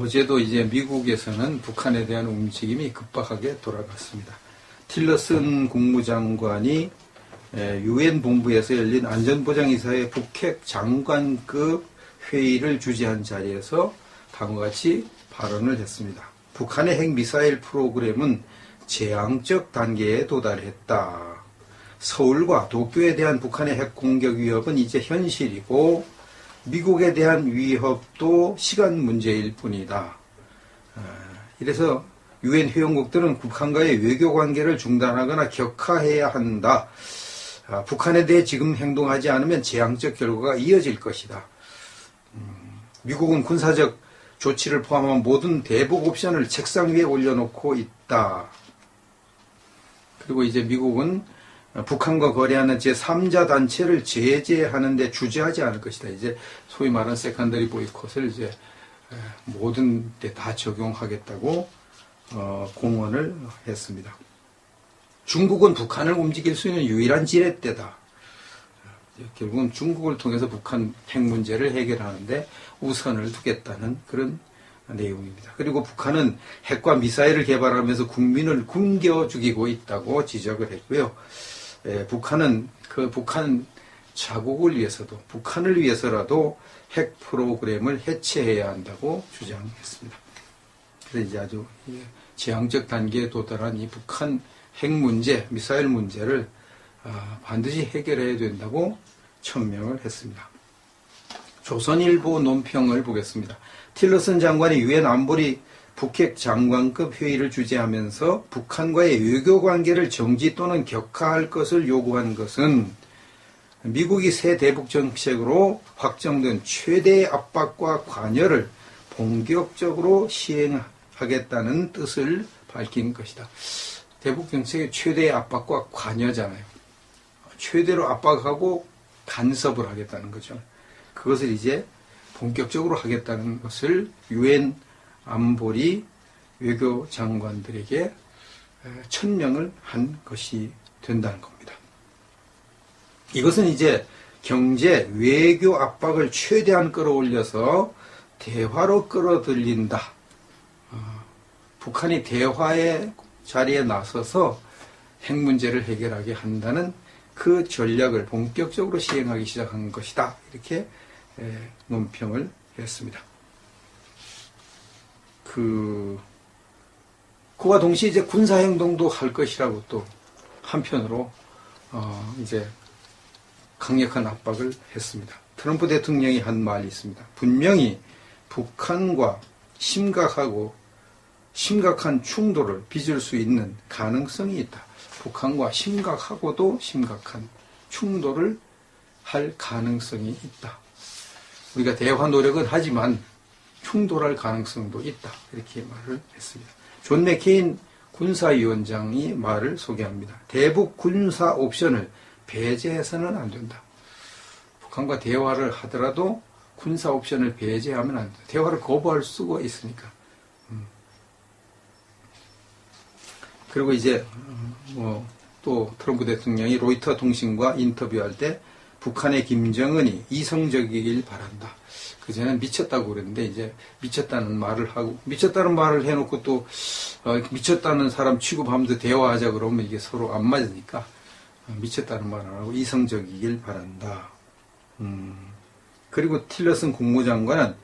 어제도 이제 미국에서는 북한에 대한 움직임이 급박하게 돌아갔습니다. 틸러슨 국무장관이 유엔 본부에서 열린 안전보장이사회 북핵 장관급 회의를 주재한 자리에서 다음과 같이 발언을 했습니다. 북한의 핵미사일 프로그램은 재앙적 단계에 도달했다. 서울과 도쿄에 대한 북한의 핵 공격 위협은 이제 현실이고 미국에 대한 위협도 시간 문제일 뿐이다. 아, 이래서 유엔 회원국들은 북한과의 외교 관계를 중단하거나 격화해야 한다. 아, 북한에 대해 지금 행동하지 않으면 재앙적 결과가 이어질 것이다. 음, 미국은 군사적 조치를 포함한 모든 대북 옵션을 책상 위에 올려놓고 있다. 그리고 이제 미국은 북한과 거래하는 제3자 단체를 제재하는 데 주저하지 않을 것이다. 이제 소위 말하는 세컨더리 보이콧을 이제 모든 데 다 적용하겠다고 어, 공언을 했습니다. 중국은 북한을 움직일 수 있는 유일한 지렛대다. 결국은 중국을 통해서 북한 핵 문제를 해결하는데 우선을 두겠다는 그런 내용입니다. 그리고 북한은 핵과 미사일을 개발하면서 국민을 굶겨 죽이고 있다고 지적을 했고요. 에, 북한은 그 북한 자국을 위해서도 북한을 위해서라도 핵 프로그램을 해체해야 한다고 주장했습니다. 그래서 이제 아주 재앙적 단계에 도달한 이 북한 핵 문제, 미사일 문제를 아, 반드시 해결해야 된다고 천명을 했습니다. 조선일보 논평을 보겠습니다. 틸러슨 장관이 유엔 안보리 북핵 장관급 회의를 주재하면서 북한과의 외교 관계를 정지 또는 격화할 것을 요구한 것은 미국이 새 대북 정책으로 확정된 최대의 압박과 관여를 본격적으로 시행하겠다는 뜻을 밝힌 것이다. 대북 정책의 최대의 압박과 관여잖아요. 최대로 압박하고 간섭을 하겠다는 거죠. 그것을 이제 본격적으로 하겠다는 것을 유엔 안보리 외교 장관들에게 천명을 한 것이 된다는 겁니다. 이것은 이제 경제, 외교 압박을 최대한 끌어올려서 대화로 끌어들인다. 어, 북한이 대화의 자리에 나서서 핵 문제를 해결하게 한다는 그 전략을 본격적으로 시행하기 시작한 것이다. 이렇게 논평을 했습니다. 그, 그와 동시에 이제 군사 행동도 할 것이라고 또 한편으로, 어, 이제 강력한 압박을 했습니다. 트럼프 대통령이 한 말이 있습니다. 분명히 북한과 심각하고 심각한 충돌을 빚을 수 있는 가능성이 있다. 북한과 심각하고도 심각한 충돌을 할 가능성이 있다. 우리가 대화 노력은 하지만 충돌할 가능성도 있다. 이렇게 말을 했습니다. 존 맥케인 군사위원장이 말을 소개합니다. 대북 군사 옵션을 배제해서는 안 된다. 북한과 대화를 하더라도 군사 옵션을 배제하면 안 된다. 대화를 거부할 수가 있으니까. 음. 그리고 이제 뭐 또 트럼프 대통령이 로이터 통신과 인터뷰할 때 북한의 김정은이 이성적이길 바란다. 그전엔 미쳤다고 그랬는데 이제 미쳤다는 말을 하고 미쳤다는 말을 해놓고 또 어, 미쳤다는 사람 취급하면서 대화하자 그러면 이게 서로 안 맞으니까 어, 미쳤다는 말을 하고 이성적이길 바란다. 음, 그리고 틸러슨 국무장관은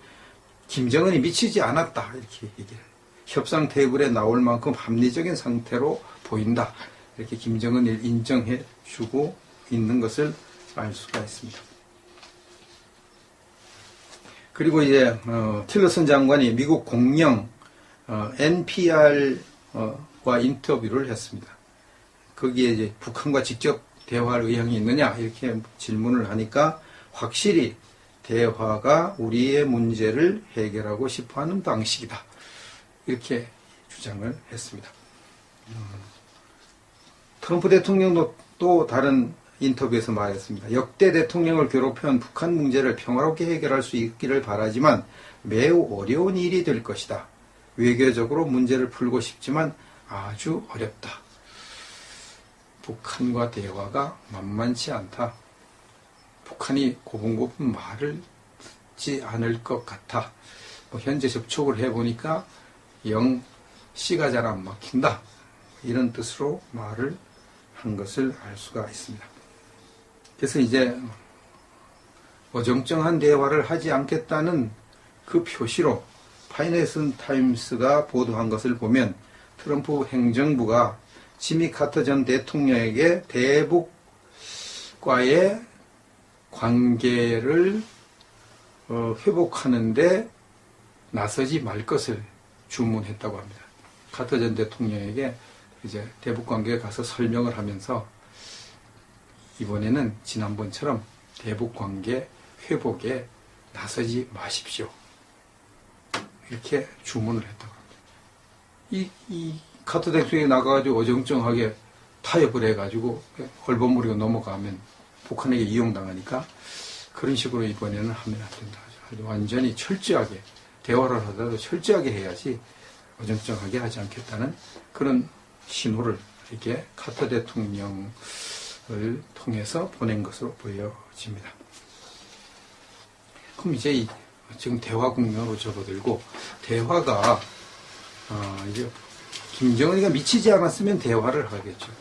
김정은이 미치지 않았다 이렇게 얘기를 협상 테이블에 나올 만큼 합리적인 상태로 보인다 이렇게 김정은을 인정해 주고 있는 것을 알 수가 있습니다. 그리고 이제 어, 틸러슨 장관이 미국 공영 어, NPR과 인터뷰를 했습니다. 거기에 이제 북한과 직접 대화할 의향이 있느냐 이렇게 질문을 하니까 확실히 대화가 우리의 문제를 해결하고 싶어하는 방식이다 이렇게 주장을 했습니다. 음, 트럼프 대통령도 또 다른 인터뷰에서 말했습니다. 역대 대통령을 괴롭혀온 북한 문제를 평화롭게 해결할 수 있기를 바라지만 매우 어려운 일이 될 것이다. 외교적으로 문제를 풀고 싶지만 아주 어렵다. 북한과 대화가 만만치 않다. 북한이 고분고분 말을 듣지 않을 것 같아. 뭐 현재 접촉을 해보니까 영 씨가 잘 안 막힌다. 이런 뜻으로 말을 한 것을 알 수가 있습니다. 그래서 이제 어정쩡한 대화를 하지 않겠다는 그 표시로 파이낸스 타임스가 보도한 것을 보면 트럼프 행정부가 지미 카터 전 대통령에게 대북과의 관계를 어, 회복하는데 나서지 말 것을 주문했다고 합니다. 카터 전 대통령에게 이제 대북 관계에 가서 설명을 하면서 이번에는 지난번처럼 대북 관계 회복에 나서지 마십시오. 이렇게 주문을 했다고 합니다. 이, 이 대통령이 나가가지고 어정쩡하게 타협을 해가지고 헐범무리가 넘어가면 북한에게 이용당하니까 그런 식으로 이번에는 하면 안 된다. 완전히 철저하게 대화를 하더라도 철저하게 해야지 어정쩡하게 하지 않겠다는 그런 신호를 이렇게 카터 대통령 을 통해서 보낸 것으로 보여집니다. 그럼 이제 이 지금 대화 국면으로 접어들고 대화가 어, 이제 김정은이가 미치지 않았으면 대화를 하겠죠.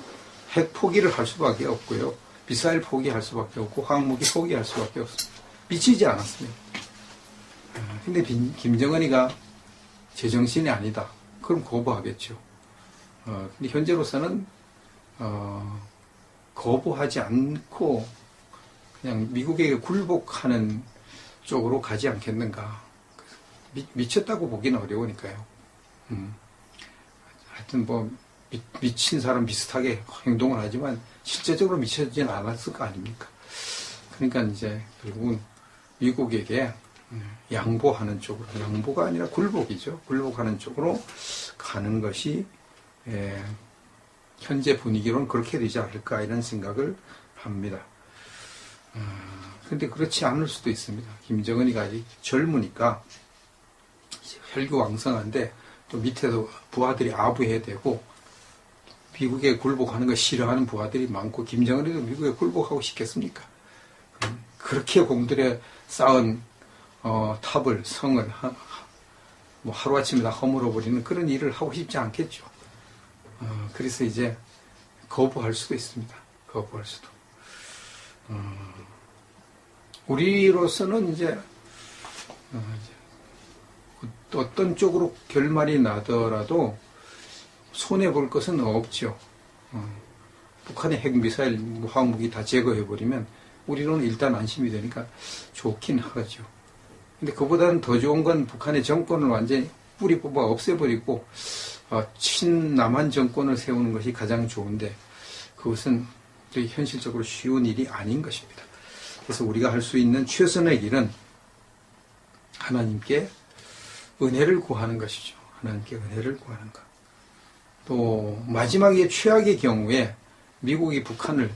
핵 포기를 할 수밖에 없고요. 미사일 포기할 수밖에 없고 항무기 포기할 수밖에 없습니다. 미치지 않았으면. 어, 근데 빈- 김정은이가 제정신이 아니다. 그럼 거부하겠죠. 어, 근데 현재로서는 어, 거부하지 않고 그냥 미국에게 굴복하는 쪽으로 가지 않겠는가. 미, 미쳤다고 보기는 어려우니까요. 음. 하여튼 뭐 미, 미친 사람 비슷하게 행동을 하지만 실제적으로 미쳐지진 않았을 거 아닙니까? 그러니까 이제 결국은 미국에게 음, 양보하는 쪽으로 양보가 아니라 굴복이죠. 굴복하는 쪽으로 가는 것이 예, 현재 분위기로는 그렇게 되지 않을까 이런 생각을 합니다. 그런데 그렇지 않을 수도 있습니다. 김정은이가 아직 젊으니까 혈기왕성한데 또 밑에도 부하들이 아부해야 되고 미국에 굴복하는 거 싫어하는 부하들이 많고 김정은이도 미국에 굴복하고 싶겠습니까? 음, 그렇게 공들여 쌓은 어, 탑을 성을 하, 하- 뭐 하루아침에 다 허물어버리는 그런 일을 하고 싶지 않겠죠. 어, 그래서 이제 거부할 수도 있습니다. 거부할 수도. 어, 우리로서는 이제, 어, 이제 어떤 쪽으로 결말이 나더라도 손해 볼 것은 없죠. 어, 북한의 핵 미사일, 뭐 화학무기 다 제거해 버리면 우리로는 일단 안심이 되니까 좋긴 하죠. 근데 그보다는 더 좋은 건 북한의 정권을 완전히 뿌리 뽑아 없애버리고 어, 친남한 정권을 세우는 것이 가장 좋은데 그것은 또 현실적으로 쉬운 일이 아닌 것입니다. 그래서 우리가 할 수 있는 최선의 길은 하나님께 은혜를 구하는 것이죠. 하나님께 은혜를 구하는 것. 또 마지막에 최악의 경우에 미국이 북한을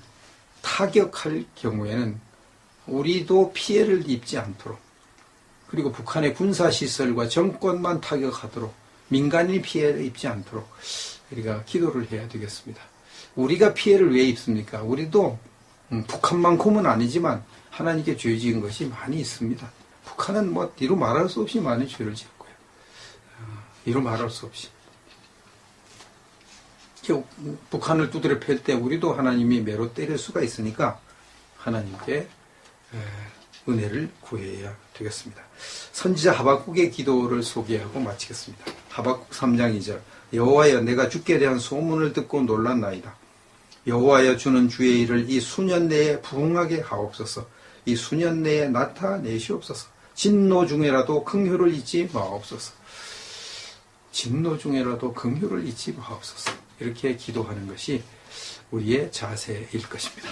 타격할 경우에는 우리도 피해를 입지 않도록 그리고 북한의 군사시설과 정권만 타격하도록 민간인이 피해를 입지 않도록 우리가 기도를 해야 되겠습니다. 우리가 피해를 왜 입습니까? 우리도 음, 북한만큼은 아니지만 하나님께 죄 지은 것이 많이 있습니다. 북한은 뭐 이루 말할 수 없이 많은 죄를 지었고요. 어, 이루 말할 수 없이. 북한을 두드려 팰 때 우리도 하나님이 매로 때릴 수가 있으니까 하나님께 에, 은혜를 구해야 되겠습니다. 선지자 하박국의 기도를 소개하고 마치겠습니다. 하박국 3장 2절 여호와여 내가 주께 대한 소문을 듣고 놀랐나이다. 여호와여 주는 주의 일을 이 수년 내에 부응하게 하옵소서. 이 수년 내에 나타내시옵소서. 진노 중에라도 긍휼을 잊지 마옵소서. 진노 중에라도 긍휼을 잊지 마옵소서. 이렇게 기도하는 것이 우리의 자세일 것입니다.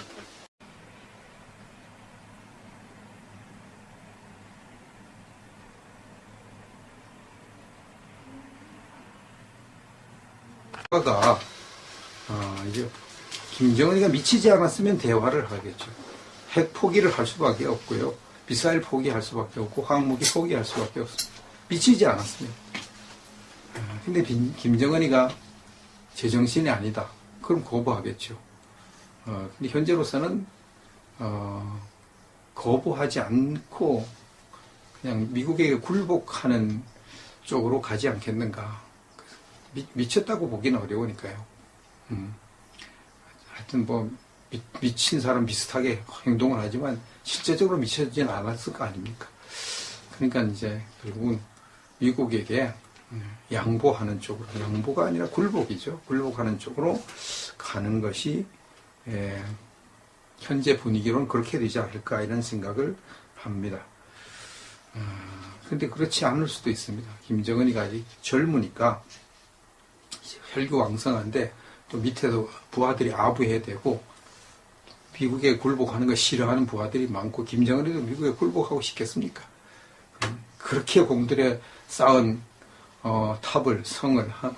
대화가 어, 이제 김정은이가 미치지 않았으면 대화를 하겠죠. 핵 포기를 할 수밖에 없고요. 미사일 포기할 수밖에 없고 항무기 포기할 수밖에 없습니다. 미치지 않았으면. 어, 근데 빈- 김정은이가 제정신이 아니다. 그럼 거부하겠죠. 어, 근데 현재로서는 어, 거부하지 않고 그냥 미국에게 굴복하는 쪽으로 가지 않겠는가. 미, 쳤다고 보기는 어려우니까요. 음. 하여튼 뭐 미, 친 사람 비슷하게 행동을 하지만 실제적으로 미쳐지진 않았을 거 아닙니까? 그러니까 이제 결국은 미국에게 음, 양보하는 쪽으로 양보가 아니라 굴복이죠. 굴복하는 쪽으로 가는 것이 예, 현재 분위기로는 그렇게 되지 않을까 이런 생각을 합니다. 그런데 아, 그렇지 않을 수도 있습니다. 김정은이 아직 젊으니까 혈기왕성한데 또 밑에도 부하들이 아부해야 되고 미국에 굴복하는 거 싫어하는 부하들이 많고 김정은이도 미국에 굴복하고 싶겠습니까? 그렇게 공들여 쌓은 어, 탑을 성을 하,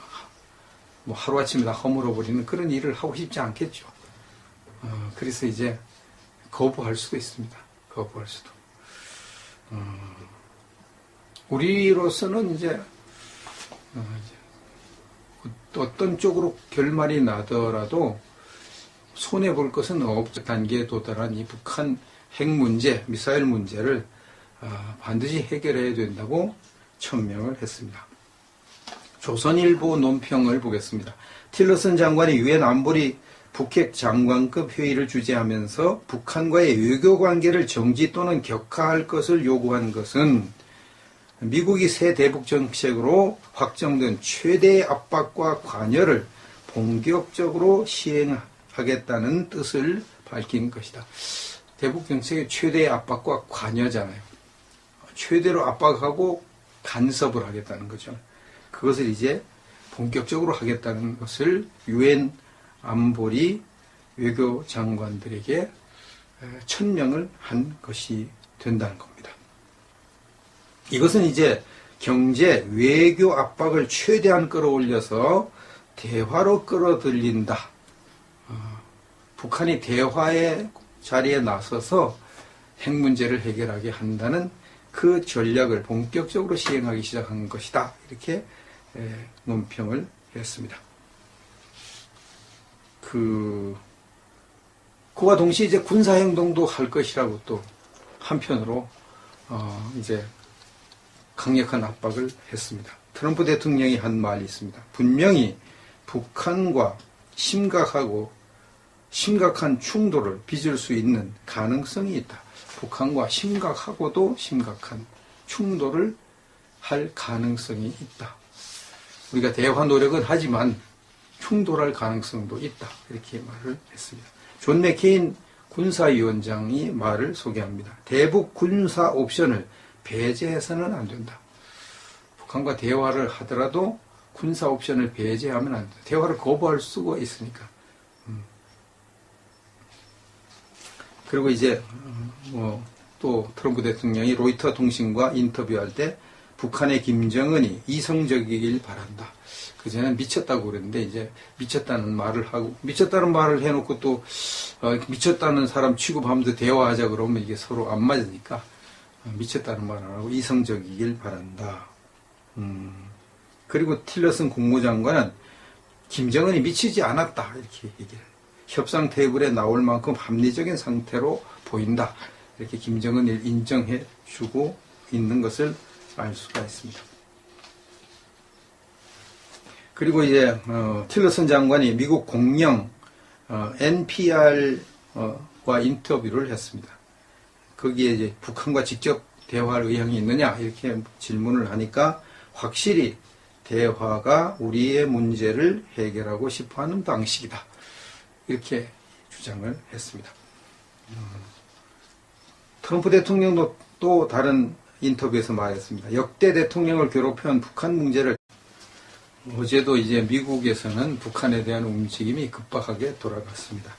뭐 하루아침에 다 허물어 버리는 그런 일을 하고 싶지 않겠죠. 어, 그래서 이제 거부할 수도 있습니다. 거부할 수도. 어, 우리로서는 이제, 어, 이제 어떤 쪽으로 결말이 나더라도 손해 볼 것은 없 단계에 도달한 이 북한 핵 문제, 미사일 문제를 어, 반드시 해결해야 된다고 천명을 했습니다. 조선일보 논평을 보겠습니다. 틸러슨 장관이 유엔 안보리 북핵 장관급 회의를 주재하면서 북한과의 외교 관계를 정지 또는 격화할 것을 요구한 것은 미국이 새 대북 정책으로 확정된 최대의 압박과 관여를 본격적으로 시행하겠다는 뜻을 밝힌 것이다. 대북 정책의 최대의 압박과 관여잖아요. 최대로 압박하고 간섭을 하겠다는 거죠. 그것을 이제 본격적으로 하겠다는 것을 유엔 안보리 외교 장관들에게 천명을 한 것이 된다는 겁니다. 이것은 이제 경제, 외교 압박을 최대한 끌어올려서 대화로 끌어들인다. 어, 북한이 대화의 자리에 나서서 핵 문제를 해결하게 한다는 그 전략을 본격적으로 시행하기 시작한 것이다. 이렇게 논평을 했습니다. 그 그와 동시에 이제 군사 행동도 할 것이라고 또 한편으로 어 이제 강력한 압박을 했습니다. 트럼프 대통령이 한 말이 있습니다. 분명히 북한과 심각하고 심각한 충돌을 빚을 수 있는 가능성이 있다. 북한과 심각하고도 심각한 충돌을 할 가능성이 있다. 우리가 대화 노력은 하지만 충돌할 가능성도 있다. 이렇게 말을 했습니다. 존 맥케인 군사위원장이 말을 소개합니다. 대북 군사 옵션을 배제해서는 안 된다. 북한과 대화를 하더라도 군사 옵션을 배제하면 안 된다. 대화를 거부할 수가 있으니까. 음. 그리고 이제 뭐 또 트럼프 대통령이 로이터 통신과 인터뷰할 때 북한의 김정은이 이성적이길 바란다. 그전에는 미쳤다고 그랬는데 이제 미쳤다는 말을 하고 미쳤다는 말을 해놓고 또 어, 미쳤다는 사람 취급하면서 대화하자 그러면 이게 서로 안 맞으니까 어, 미쳤다는 말을 하고 이성적이길 바란다. 음. 그리고 틸러슨 국무장관은 김정은이 미치지 않았다 이렇게 얘기를 협상 테이블에 나올 만큼 합리적인 상태로 보인다 이렇게 김정은을 인정해 주고 있는 것을 알 수가 있습니다. 그리고 이제 어, 틸러슨 장관이 미국 공영 어, NPR과 인터뷰를 했습니다. 거기에 이제 북한과 직접 대화할 의향이 있느냐 이렇게 질문을 하니까 확실히 대화가 우리의 문제를 해결하고 싶어하는 방식이다 이렇게 주장을 했습니다. 음, 트럼프 대통령도 또 다른 인터뷰에서 말했습니다. 역대 대통령을 괴롭혀온 북한 문제를 어제도 이제 미국에서는 북한에 대한 움직임이 급박하게 돌아갔습니다.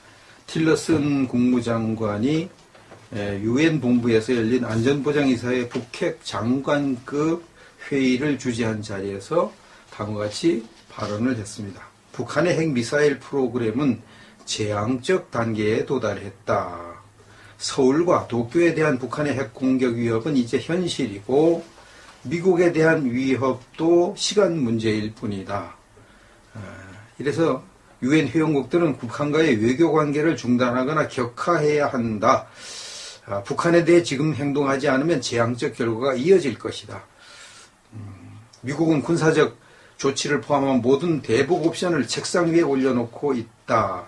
틸러슨 국무장관이 유엔 본부에서 열린 안전보장이사회 북핵 장관급 회의를 주재한 자리에서 다음과 같이 발언을 했습니다. 북한의 핵미사일 프로그램은 재앙적 단계에 도달했다. 서울과 도쿄에 대한 북한의 핵 공격 위협은 이제 현실이고 미국에 대한 위협도 시간 문제일 뿐이다. 아, 이래서 유엔 회원국들은 북한과의 외교 관계를 중단하거나 격화해야 한다. 아, 북한에 대해 지금 행동하지 않으면 재앙적 결과가 이어질 것이다. 음, 미국은 군사적 조치를 포함한 모든 대북 옵션을 책상 위에 올려놓고 있다.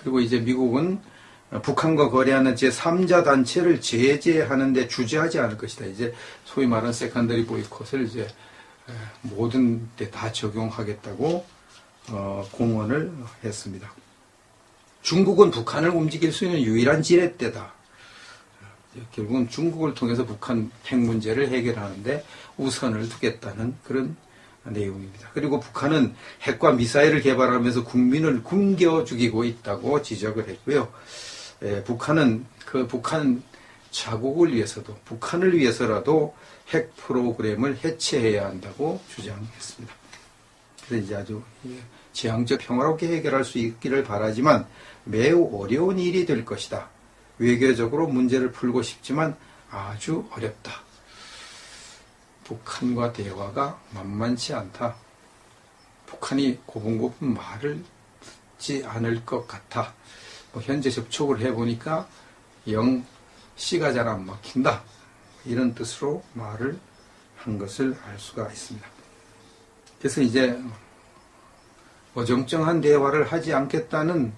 그리고 이제 미국은 북한과 거래하는 제3자 단체를 제재하는데 주저하지 않을 것이다. 이제 소위 말하는 세컨더리 보이콧을 이제 에, 모든 데 다 적용하겠다고 어, 공언을 했습니다. 중국은 북한을 움직일 수 있는 유일한 지렛대다. 결국은 중국을 통해서 북한 핵 문제를 해결하는데 우선을 두겠다는 그런 내용입니다. 그리고 북한은 핵과 미사일을 개발하면서 국민을 굶겨 죽이고 있다고 지적을 했고요. 에, 북한은 그 북한 자국을 위해서도 북한을 위해서라도 핵 프로그램을 해체해야 한다고 주장했습니다. 그래서 아주 지향적 평화롭게 해결할 수 있기를 바라지만 매우 어려운 일이 될 것이다. 외교적으로 문제를 풀고 싶지만 아주 어렵다. 북한과 대화가 만만치 않다. 북한이 고분고분 말을 듣지 않을 것 같아. 뭐 현재 접촉을 해보니까 영 씨가 잘 안 막힌다. 이런 뜻으로 말을 한 것을 알 수가 있습니다. 그래서 이제 어정쩡한 대화를 하지 않겠다는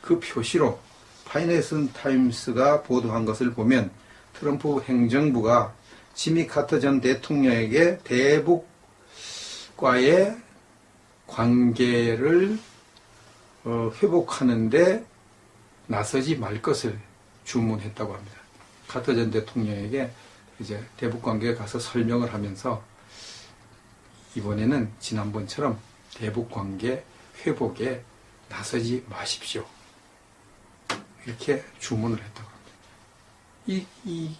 그 표시로 파이낸스 타임스가 보도한 것을 보면 트럼프 행정부가 지미 카터 전 대통령에게 대북과의 관계를 어, 회복하는데 나서지 말 것을 주문했다고 합니다. 카터 전 대통령에게 이제 대북 관계에 가서 설명을 하면서 이번에는 지난번처럼 대북 관계 회복에 나서지 마십시오. 이렇게 주문을 했다고 합니다. 이, 이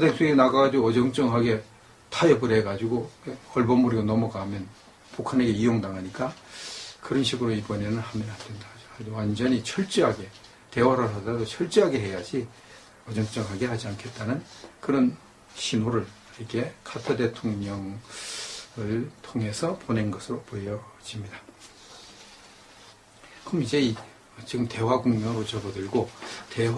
대통령이 나가가지고 어정쩡하게 타협을 해가지고 헐범무리가 넘어가면 북한에게 이용당하니까 그런 식으로 이번에는 하면 안 된다. 완전히 철저하게 대화를 하더라도 철저하게 해야지 어정쩡하게 하지 않겠다는 그런 신호를 이렇게 카터 대통령을 통해서 보낸 것으로 보여집니다. 그럼 이제 이 지금 대화 국면으로 접어들고 대화